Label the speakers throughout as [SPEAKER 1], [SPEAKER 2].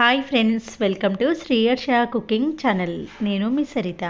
[SPEAKER 1] Hi friends welcome to Sriyarsha cooking channel నేను మీ సరిత.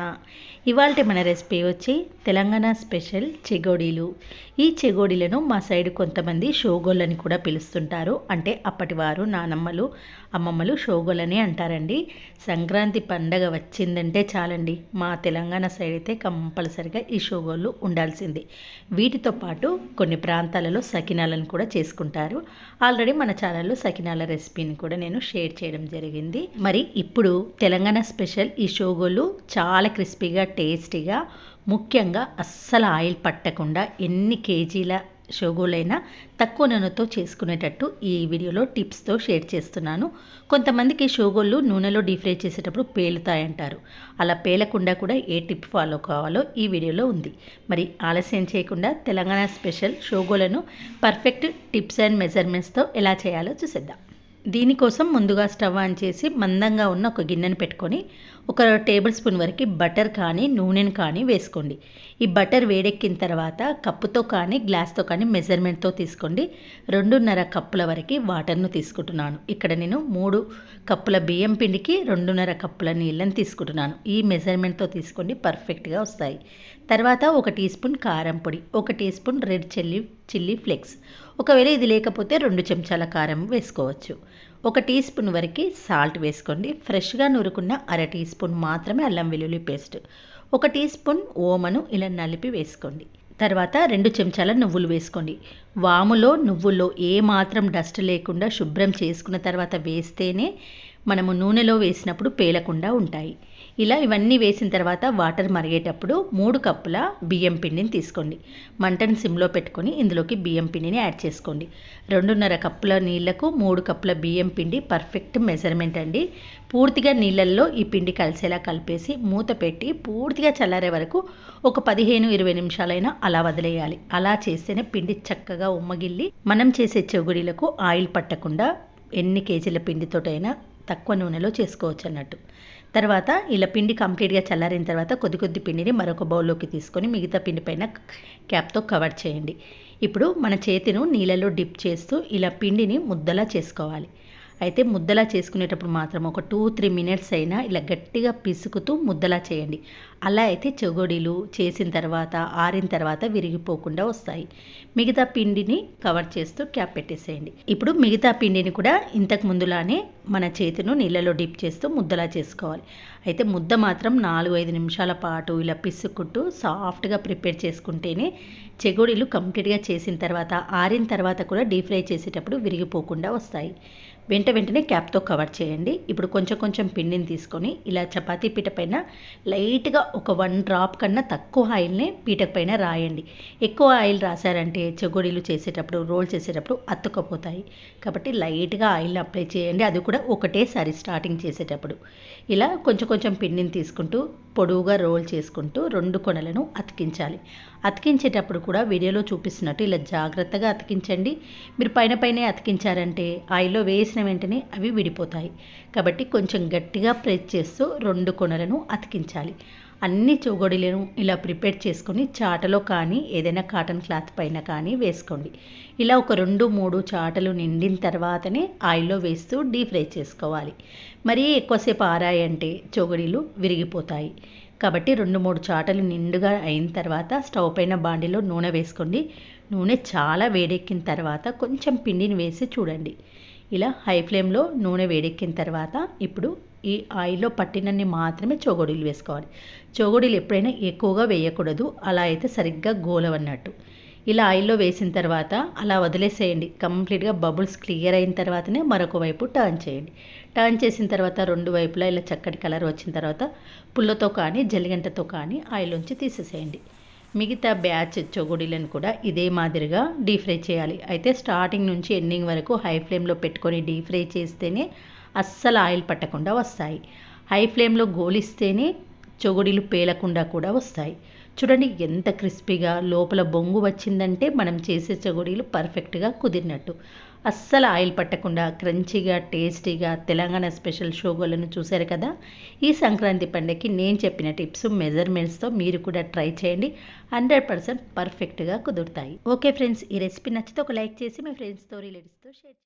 [SPEAKER 1] ఇవాళ మన రెసిపీ వచ్చి తెలంగాణ స్పెషల్ చెగోడీలు. ఈ చెగోడీలను మా సైడ్ కొంతమంది షోగోళ్ళని కూడా పిలుస్తుంటారు. అంటే అప్పటి వారు నానమ్మలు అమ్మమ్మలు షోగోలని అంటారండి. సంక్రాంతి పండగ వచ్చిందంటే చాలండి. మా తెలంగాణ సైడ్ అయితే కంపల్సరిగా ఈ షోగోళ్ళు ఉండాల్సింది. వీటితో పాటు కొన్ని ప్రాంతాలలో సకినాలను కూడా చేసుకుంటారు. ఆల్రెడీ మన ఛానల్లో సకినాల రెసిపీని కూడా నేను షేర్ చేయడం జరిగింది. మరి ఇప్పుడు తెలంగాణ స్పెషల్ ఈ షోగోలు చాలా క్రిస్పీగా టేస్టీగా ముఖ్యంగా అస్సలు ఆయిల్ పట్టకుండా ఎన్ని కేజీల షోగోలైనా తక్కువ నూనెతో చేసుకునేటట్టు ఈ వీడియోలో టిప్స్తో షేర్ చేస్తున్నాను. కొంతమందికి షోగోళ్ళు నూనెలో డీప్ ఫ్రై చేసేటప్పుడు పేలుతాయంటారు. అలా పేలకుండా కూడా ఏ టిప్ ఫాలో కావాలో ఈ వీడియోలో ఉంది. మరి ఆలస్యం చేయకుండా తెలంగాణ స్పెషల్ షోగోలను పర్ఫెక్ట్ టిప్స్ అండ్ మెజర్మెంట్స్తో ఎలా చేయాలో చూసేద్దాం. దీనికోసం ముందుగా స్టవ్ ఆన్ చేసి మందంగా ఉన్న ఒక గిన్నెను పెట్టుకొని ఒక టేబుల్ స్పూన్ వరకు బటర్ కానీ నూనెను కానీ వేసుకోండి. ఈ బటర్ వేడెక్కిన తర్వాత కప్పుతో కానీ గ్లాస్తో కానీ మెజర్మెంట్తో తీసుకోండి. రెండున్నర కప్పుల వరకు వాటర్ను తీసుకుంటున్నాను. ఇక్కడ నేను మూడు కప్పుల బియ్యం పిండికి రెండున్నర కప్పుల నీళ్ళని తీసుకుంటున్నాను. ఈ మెజర్మెంట్తో తీసుకోండి పర్ఫెక్ట్గా వస్తాయి. తర్వాత ఒక టీ స్పూన్ కారం పొడి ఒక tea spoon red chilli chilli flakes. ఒకవేళ ఇది లేకపోతే రెండు చెంచాల కారం వేసుకోవచ్చు. ఒక టీ స్పూన్ వరకు సాల్ట్ వేసుకోండి. ఫ్రెష్గా నురుకున్న అర టీ స్పూన్ మాత్రమే అల్లం వెల్లుల్లి పేస్ట్. ఒక టీ స్పూన్ ఓమను ఇలా నలిపి వేసుకోండి. తర్వాత రెండు చెంచాల నువ్వులు వేసుకోండి. వాములో నువ్వుల్లో ఏ మాత్రం డస్ట్ లేకుండా శుభ్రం చేసుకున్న తర్వాత వేస్తేనే మనము నూనెలో వేసినప్పుడు పేలకుండా ఉంటాయి. ఇలా ఇవన్నీ వేసిన తర్వాత వాటర్ మరిగేటప్పుడు మూడు కప్పుల బియ్యం పిండిని తీసుకోండి. మంటను సిమ్లో పెట్టుకొని ఇందులోకి బియ్యం పిండిని యాడ్ చేసుకోండి. రెండున్నర కప్పుల నీళ్ళకు మూడు కప్పుల బియ్యం పిండి పర్ఫెక్ట్ మెజర్మెంట్ అండి. పూర్తిగా నీళ్ళల్లో ఈ పిండి కలిసేలా కలిపేసి మూత పెట్టి పూర్తిగా చల్లారే వరకు ఒక పదిహేను ఇరవై నిమిషాలైనా అలా వదిలేయాలి. అలా చేస్తేనే పిండి చక్కగా ఉమ్మగిల్లి మనం చేసే చెగుడీలకు ఆయిల్ పట్టకుండా ఎన్ని కేజీల పిండితోటైనా తక్కువ నూనెలో చేసుకోవచ్చు అన్నట్టు తర్వాత ఇలా పిండి కంప్లీట్గా చల్లారిన తర్వాత కొద్ది కొద్ది పిండిని మరొక బౌల్లోకి తీసుకొని మిగతా పిండి పైన క్యాప్తో కవర్ చేయండి. ఇప్పుడు మన చేతిను నీళ్ళలో డిప్ చేస్తూ ఇలా పిండిని ముద్దలా చేసుకోవాలి. అయితే ముద్దలా చేసుకునేటప్పుడు మాత్రం ఒక టూ త్రీ మినిట్స్ అయినా ఇలా గట్టిగా పిసుకుతూ ముద్దలా చేయండి. అలా అయితే చెగోడీలు చేసిన తర్వాత ఆరిన తర్వాత విరిగిపోకుండా వస్తాయి. మిగతా పిండిని కవర్ చేస్తూ క్యాప్ పెట్టేసేయండి. ఇప్పుడు మిగతా పిండిని కూడా ఇంతకు ముందులానే మన చేతిను నీళ్ళలో డిప్ చేస్తూ ముద్దలా చేసుకోవాలి. అయితే ముద్ద మాత్రం నాలుగు ఐదు నిమిషాల పాటు ఇలా పిసుక్కుంటూ సాఫ్ట్గా ప్రిపేర్ చేసుకుంటేనే చెగుడీలు కంప్లీట్గా చేసిన తర్వాత ఆరిన తర్వాత కూడా డీప్ ఫ్రై చేసేటప్పుడు విరిగిపోకుండా వస్తాయి. వెంట వెంటనే క్యాప్తో కవర్ చేయండి. ఇప్పుడు కొంచెం కొంచెం పిండిని తీసుకొని ఇలా చపాతీ పీట పైన లైట్గా ఒక వన్ డ్రాప్ కన్నా తక్కువ ఆయిల్ని పీట పైన రాయండి. ఎక్కువ ఆయిల్ రాశారంటే చెగోడీలు చేసేటప్పుడు రోల్ చేసేటప్పుడు అతుక్కపోతాయి. కాబట్టి లైట్గా ఆయిల్ అప్లై చేయండి. అది కూడా ఒకటేసారి స్టార్టింగ్ చేసేటప్పుడు. ఇలా కొంచెం కొంచెం పిండిని తీసుకుంటూ పొడవుగా రోల్ చేసుకుంటూ రెండు కొనలను అతికించాలి. అతికించేటప్పుడు కూడా వీడియోలో చూపిస్తున్నట్టు ఇలా జాగ్రత్తగా అతికించండి. మీరు పైన పైనే అతికించారంటే ఆయిల్లో వేసిన వెంటనే అవి విడిపోతాయి. కాబట్టి కొంచెం గట్టిగా ప్రెస్ చేస్తూ రెండు కొనలను అతికించాలి. అన్ని చౌగొడిలను ఇలా ప్రిపేర్ చేసుకొని చాటలో కానీ ఏదైనా కాటన్ క్లాత్ పైన కానీ వేసుకోండి. ఇలా ఒక రెండు మూడు చాటలు నిండిన తర్వాతనే ఆయిల్లో వేస్తూ డీప్ ఫ్రై చేసుకోవాలి. మరీ ఎక్కువసేపు ఆరాయంటే చొగడీలు విరిగిపోతాయి. కాబట్టి రెండు మూడు చాటలు నిండుగా అయిన తర్వాత స్టవ్ పైన బాండిలో నూనె వేసుకోండి. నూనె చాలా వేడెక్కిన తర్వాత కొంచెం పిండిని వేసి చూడండి. ఇలా హై ఫ్లేమ్లో నూనె వేడెక్కిన తర్వాత ఇప్పుడు ఈ ఆయిల్లో పట్టినన్ని మాత్రమే చోగొడీలు వేసుకోవాలి. చోగొడీలు ఎప్పుడైనా ఎక్కువగా వేయకూడదు. అలా అయితే సరిగ్గా గోలవన్నట్టు. ఇలా ఆయిల్లో వేసిన తర్వాత అలా వదిలేసేయండి. కంప్లీట్గా బబుల్స్ క్లియర్ అయిన తర్వాతనే మరొక వైపు టర్న్ చేయండి. టర్న్ చేసిన తర్వాత రెండు వైపులా ఇలా చక్కటి కలర్ వచ్చిన తర్వాత పుల్లతో కానీ జల్లిగంటతో కానీ ఆయిల్లోంచి తీసేసేయండి. మిగతా బ్యాచ్ చొగుడీలను కూడా ఇదే మాదిరిగా డీప్ ఫ్రై చేయాలి. అయితే స్టార్టింగ్ నుంచి ఎండింగ్ వరకు హై ఫ్లేమ్లో పెట్టుకొని డీప్ ఫ్రై చేస్తేనే అస్సలు ఆయిల్ పట్టకుండా వస్తాయి. హై ఫ్లేమ్లో గోలిస్తేనే చొగుడీలు పేలకుండా కూడా వస్తాయి. చూడండి ఎంత క్రిస్పీగా లోపల బొంగు వచ్చిందంటే మనం చేసే చొగుడీలు పర్ఫెక్ట్గా కుదిరినట్టు. అస్సలు ఆయిల్ పట్టకుండా క్రంచీగా టేస్టీగా తెలంగాణ స్పెషల్ షోగోలను చూశారు కదా? ఈ సంక్రాంతి పండుగకి నేను చెప్పిన టిప్స్ మెజర్మెంట్స్తో మీరు కూడా ట్రై చేయండి. హండ్రెడ్ పర్సెంట్ పర్ఫెక్ట్గా కుదురుతాయి. ఓకే ఫ్రెండ్స్ ఈ రెసిపీ నచ్చితే ఒక లైక్ చేసి మీ ఫ్రెండ్స్తో రిలేటివ్స్తో షేర్